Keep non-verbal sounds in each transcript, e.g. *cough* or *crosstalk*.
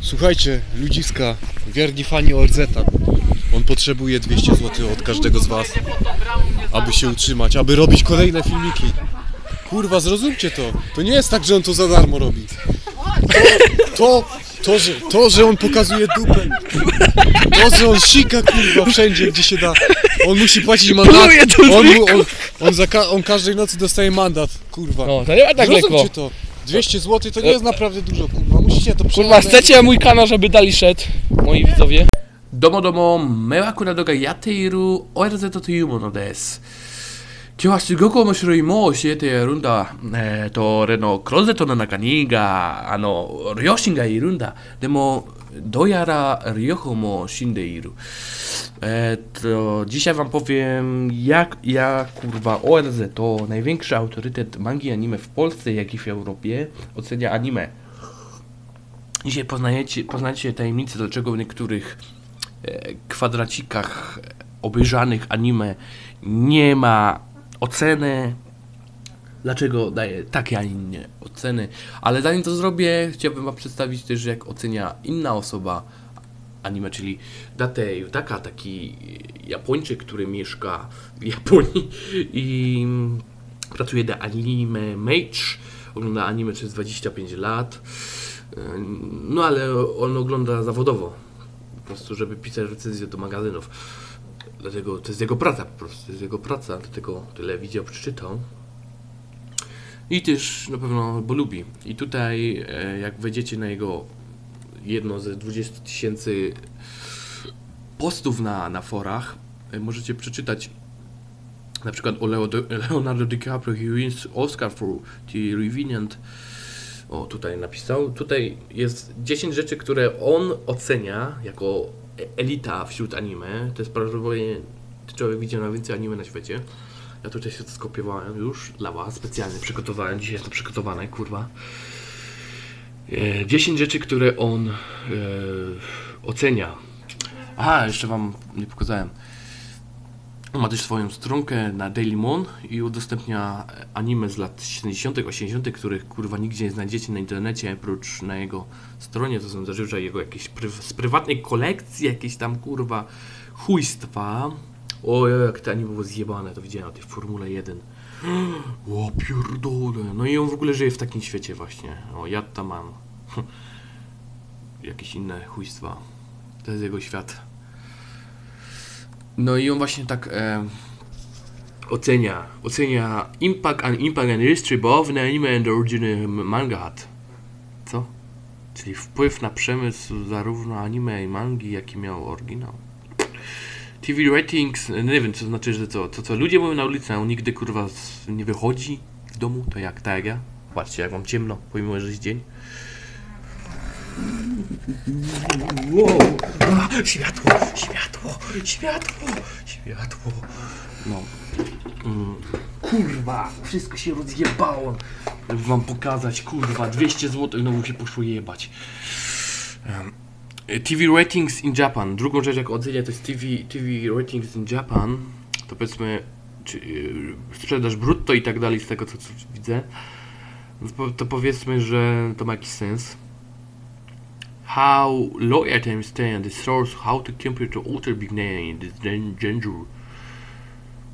Słuchajcie, ludziska, wierni fani ORZ. On potrzebuje 200 zł od każdego z was, aby się utrzymać, aby robić kolejne filmiki. Kurwa, zrozumcie to. To nie jest tak, że on to za darmo robi. To, to, to, że, to, że on pokazuje dupę. To, że on sika, kurwa, wszędzie, gdzie się da. On musi płacić mandat. Pluje tu On, mu- on, on, za, ka- on każdej nocy dostaje mandat, kurwa. No, to nie ma tak lekko. Zrozumcie to. 200 zł to nie jest naprawdę dużo, kurwa. Musicie to Kurwa, przełamać. chcecie mój kanał, żeby dali szedł, moi widzowie? どうもどうも、迷惑な動画やっている ORZ というものです。今日はすごく面白いものを教えてやるんだ。えっ、と、俺のクローゼットの中にが、あの、両親がいるんだ。でも、 どうやら両方も死んでいる。えっ、と、dzisiaj wam powiem, jak ja, kurwa, ORZ to największy autorytet mangi anime w Polsce, jak i w Europie, ocenia anime. Dzisiaj poznajecie, poznacie tajemnicę, dlaczego w niektórych e, kwadracikach obejrzanych anime nie ma oceny. Dlaczego daję takie, a inne oceny. Ale zanim to zrobię, chciałbym Wam przedstawić też, jak ocenia inna osoba anime, czyli Date Yutaka, taki Japończyk, który mieszka w Japonii *laughs* i pracuje dla Anime Mage. Ogląda anime przez 25 lat. No ale on ogląda zawodowo. Po prostu, żeby pisać recenzje do magazynów. Dlatego to jest jego praca po prostu. To jest jego praca, dlatego tyle widział, przeczytał. I też na pewno, bo lubi. I tutaj, e, jak wejdziecie na jego jedno ze 20 tysięcy postów na, na forach, e, możecie przeczytać na przykład o Leo, Leonardo DiCaprio, he wins Oscar for The Revenant. O, tutaj napisał. Tutaj jest 10 rzeczy, które on ocenia jako e- elita wśród anime. To jest prawdopodobnie człowiek widział najwięcej anime na świecie. Ja tutaj się skopiowałem już dla was, specjalnie przygotowałem. Dzisiaj jest to przygotowane, kurwa. E, 10 rzeczy, które on e, ocenia. Aha, jeszcze wam nie pokazałem. On ma też swoją stronkę na Daily Mon i udostępnia anime z lat 70., 80., których kurwa nigdzie nie znajdziecie na internecie, oprócz na jego stronie. To są zazwyczaj jego jakieś pryw- z prywatnej kolekcji, jakieś tam kurwa chujstwa. O, jak te anime było zjebane, to widziałem na tej Formule 1. *gasps* O pierdolę. No i on w ogóle żyje w takim świecie właśnie. O, ja tam mam. *laughs* Jakieś inne chujstwa. To jest jego świat. No i on właśnie tak e, ocenia, ocenia impact and impact and history both in anime and original manga hat. Co? Czyli wpływ na przemysł zarówno anime i mangi, jaki miał oryginał. TV ratings, nie wiem co znaczy, że co, to co ludzie mówią na ulicy, a on nigdy kurwa z- nie wychodzi z domu, to jak, tak jak ja? Patrzcie jak mam ciemno, pomimo, że jest dzień. Wow. A, światło, światło, światło, światło. No. Mm. Kurwa, wszystko się rozjebało. Żeby wam pokazać, kurwa, 200 zł, znowu się poszło jebać. Em, TV ratings in Japan. Drugą rzecz, jak ocenia, to jest TV, TV ratings in Japan. To powiedzmy, czy, yy, sprzedaż brutto i tak dalej, z tego co, co widzę. To, to powiedzmy, że to ma jakiś sens how low items stay and the source how to compare to alter big name this gender.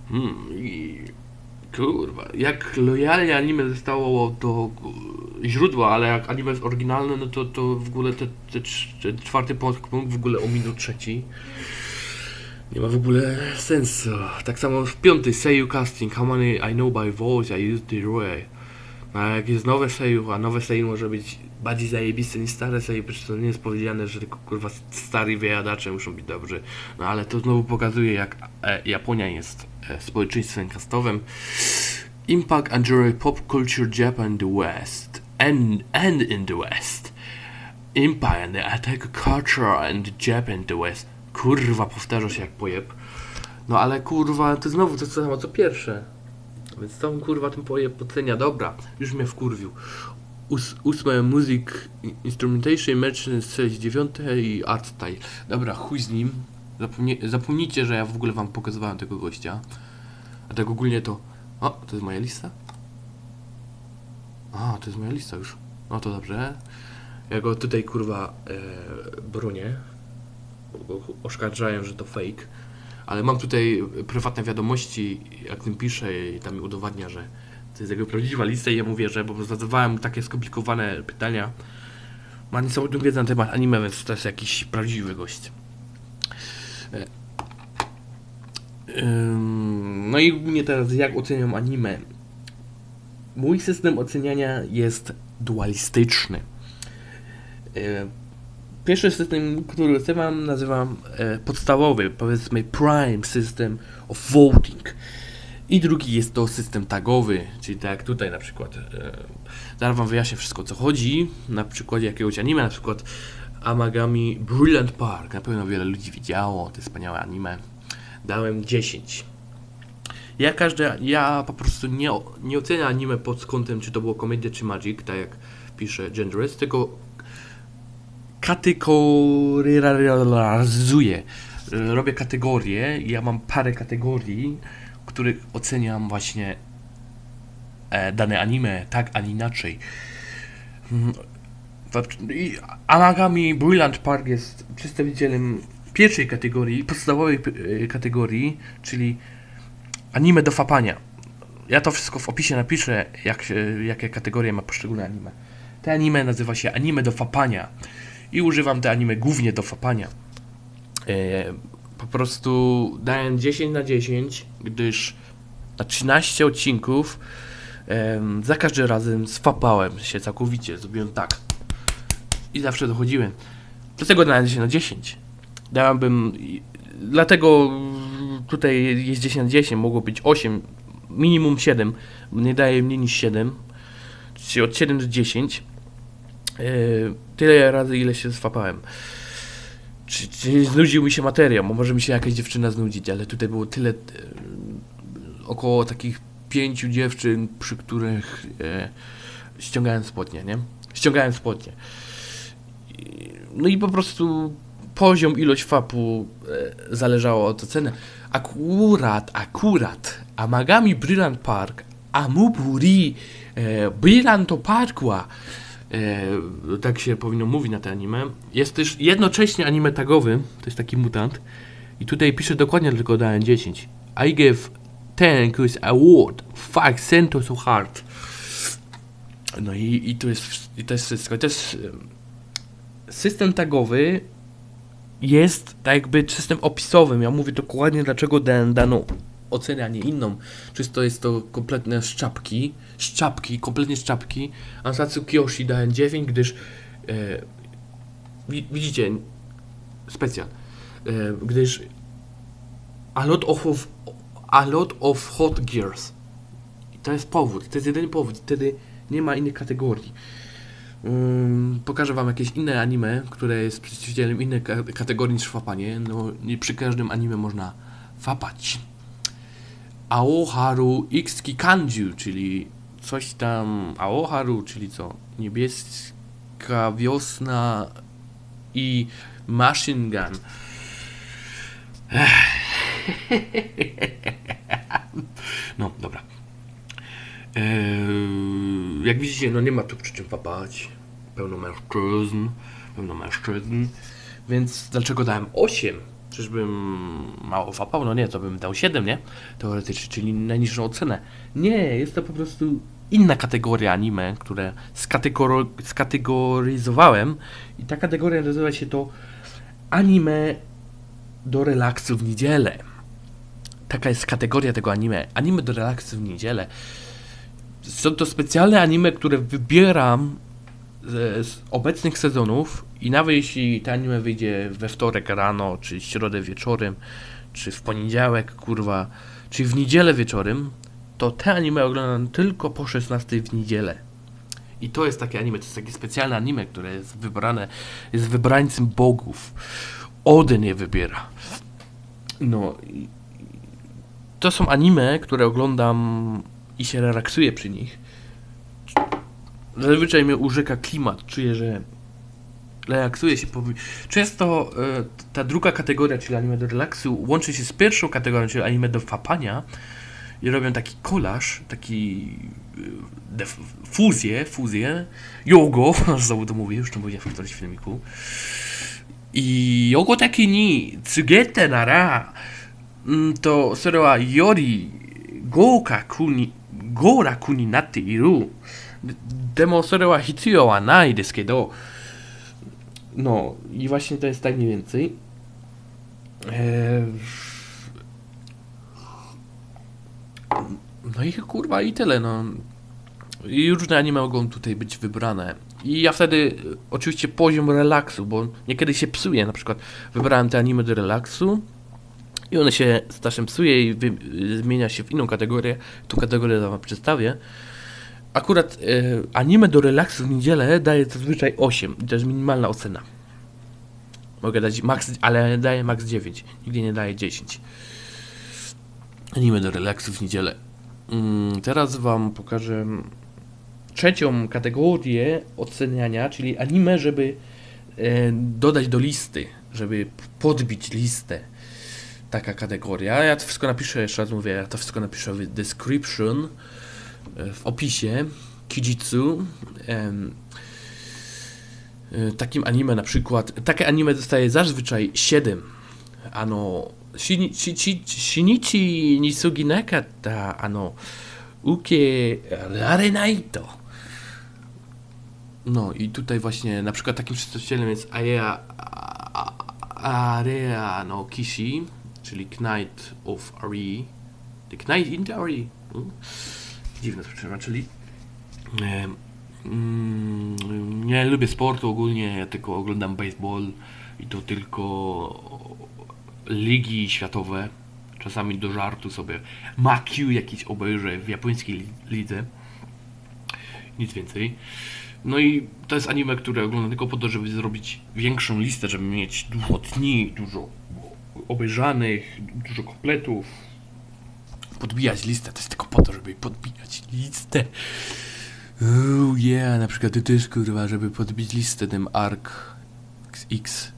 Hmm, kurwa, jak lojalnie anime zostało do g- źródła, ale jak anime jest oryginalne, no to, to w ogóle te, te, ten czwarty punkt w ogóle ominął trzeci. Nie ma w ogóle sensu. Tak samo w piąty, Seiyu Casting, how many I know by voice I used the way. A jak jest nowe Seiyu, a nowe Seiyu może być bardziej zajebiste niż stare Seiyu, przecież to nie jest powiedziane, że tylko kurwa stary wyjadacze muszą być dobrzy. No ale to znowu pokazuje jak e, Japonia jest e, społeczeństwem kastowym. Impact and Joy Pop Culture Japan the West and, and in the West. Impact and the Attack Culture and Japan the West. Kurwa, powtarza się jak pojeb. No ale kurwa, to znowu to samo co pierwsze. Więc tą kurwa tym pojeb ocenia. Dobra, już mnie wkurwił. Ós, ósme Music Instrumentation, Merchant 69 i Art Style. Dobra, chuj z nim. Zapomnie, zapomnijcie, że ja w ogóle wam pokazywałem tego gościa. A tak ogólnie to... O, to jest moja lista? A, to jest moja lista już. No to dobrze. Ja go tutaj kurwa e, bronię. Oskarżają, że to fake. Ale mam tutaj prywatne wiadomości, jak tym pisze i tam mi udowadnia, że to jest jego prawdziwa lista i ja mu wierzę, bo zadawałem mu takie skomplikowane pytania. Ma niesamowitą wiedzę na temat anime, więc to jest jakiś prawdziwy gość. No i mnie teraz jak oceniam anime? Mój system oceniania jest dualistyczny. E, Pierwszy system, który nazywam, nazywam e, podstawowy, powiedzmy Prime System of Voting. I drugi jest to system tagowy, czyli tak jak tutaj na przykład. E, zaraz wam wyjaśnię wszystko o co chodzi. Na przykładzie jakiegoś anime, na przykład Amagami Brilliant Park. Na pewno wiele ludzi widziało, jest wspaniałe anime. Dałem 10. Ja każde, ja po prostu nie, nie oceniam anime pod kątem, czy to było komedia, czy magic, tak jak pisze Genderist, tylko kategoryzuję. Robię kategorie ja mam parę kategorii, których oceniam właśnie e, dane anime tak, a nie inaczej. I Amagami Brilliant Park jest przedstawicielem pierwszej kategorii, podstawowej e, kategorii, czyli anime do fapania. Ja to wszystko w opisie napiszę, jak jakie kategorie ma poszczególne anime. Te anime nazywa się anime do fapania i używam te anime głównie do fapania. E, po prostu dałem 10 na 10, gdyż na 13 odcinków za każdym razem sfapałem się całkowicie, zrobiłem tak i zawsze dochodziłem. Dlatego dałem 10 na 10. Dałbym, i- dlatego tutaj jest 10 na 10, mogło być 8, minimum 7, bo nie daje mniej niż 7, czyli od 7 do 10. E, tyle razy, ile się swapałem. Czy, czy znudził mi się materiał, może mi się jakaś dziewczyna znudzić, ale tutaj było tyle, e, około takich pięciu dziewczyn, przy których e, ściągałem spodnie, nie? Ściągałem spodnie. No i po prostu poziom, ilość fapu e, zależało od oceny. Akurat, akurat, Amagami Brilliant Park, Amuburi e, Brillianto Parkwa, e, tak się powinno mówić na te anime, jest też jednocześnie anime tagowy, to jest taki mutant, i tutaj piszę dokładnie, tylko dałem 10. I give 10 because award 5 cents so hard. No i, i, to jest, i to jest wszystko. To jest system tagowy jest tak jakby system opisowym. Ja mówię dokładnie dlaczego daną ocenę, a nie inną. Czy to jest to kompletne szczapki, szczapki, kompletnie szczapki. Ansatsu Kyoshi dałem 9, gdyż e, wi- widzicie, specjal, e, gdyż a lot of, of a lot of hot gears. I to jest powód, to jest jedyny powód. Wtedy nie ma innych kategorii. Pokażę wam jakieś inne anime, które jest przedstawicielem innej ka- kategorii niż fapanie. No, nie przy każdym anime można fapać. Aoharu X Kanju, czyli coś tam. Aoharu, czyli co? Niebieska wiosna i Machine Gun. *laughs* No, dobra. Eee, jak widzicie, no nie ma tu przy czym papać. Pełno mężczyzn, pełno mężczyzn. Więc dlaczego dałem 8? Czyżbym mało fapał? No nie, to bym dał 7, nie? Teoretycznie, czyli najniższą ocenę. Nie, jest to po prostu inna kategoria anime, które skategoryzowałem. I ta kategoria nazywa się to anime do relaksu w niedzielę. Taka jest kategoria tego anime. Anime do relaksu w niedzielę. Są to specjalne anime, które wybieram z, obecnych sezonów i nawet jeśli to anime wyjdzie we wtorek rano, czy środę wieczorem, czy w poniedziałek, kurwa, czy w niedzielę wieczorem, to te anime oglądam tylko po 16 w niedzielę. I to jest takie anime, to jest takie specjalne anime, które jest wybrane, jest wybrańcem bogów. Odyn je wybiera. No to są anime, które oglądam i się relaksuję przy nich. Zazwyczaj mnie urzeka klimat. Czuję, że relaksuje się. Często e, ta druga kategoria, czyli anime do relaksu, łączy się z pierwszą kategorią, czyli anime do fapania i robią taki kolaż, taki e, fuzję, fuzję, jogo, *laughs* znowu to mówię, już to mówiłem w którymś filmiku. I jogo taki ni tsugete nara mm, to serio yori goka kuni, gora kuni natte iru. ででもそれは必要はないですけど、no i właśnie to jest tak mniej więcej. Eee, No i kurwa i tyle, no. I różne anime mogą tutaj być wybrane. I ja wtedy y, oczywiście poziom relaksu, bo niekiedy się psuje, na przykład wybrałem te anime do relaksu i one się z czasem psuje i wy, y, zmienia się w inną kategorię. Tu kategorię wam przedstawię. Akurat y, anime do relaksu w niedzielę daje zazwyczaj 8 i to jest minimalna ocena. Mogę dać max, ale daję max 9. Nigdy nie daję 10. Anime do relaksu w niedzielę. Mm, teraz wam pokażę trzecią kategorię oceniania, czyli anime, żeby e, dodać do listy, żeby podbić listę. Taka kategoria. Ja to wszystko napiszę, jeszcze raz mówię, ja to wszystko napiszę w description, w opisie. Kijitsu. e, takim anime na przykład, takie anime dostaje zazwyczaj 7. Ano, Shini- Shi- Shi- Shinichi Nisugi Nakata, ano, Uke Rarenai to. No i tutaj właśnie na przykład takim przedstawicielem jest Area Area no Kishi, czyli Knight of Ari. The Knight in the Ari. Mm. Dziwne to przetłumaczyli. E, mm, nie lubię sportu ogólnie, ja tylko oglądam baseball i to tylko ligi światowe. Czasami do żartu sobie Makiu jakiś obejrzę w japońskiej li- lidze. Nic więcej. No i to jest anime, które oglądam tylko po to, żeby zrobić większą listę, żeby mieć dużo dni, dużo obejrzanych, dużo kompletów. Podbijać listę, to jest tylko po to, żeby podbijać listę. Oh yeah, na przykład ty też kurwa, żeby podbić listę tym ARK X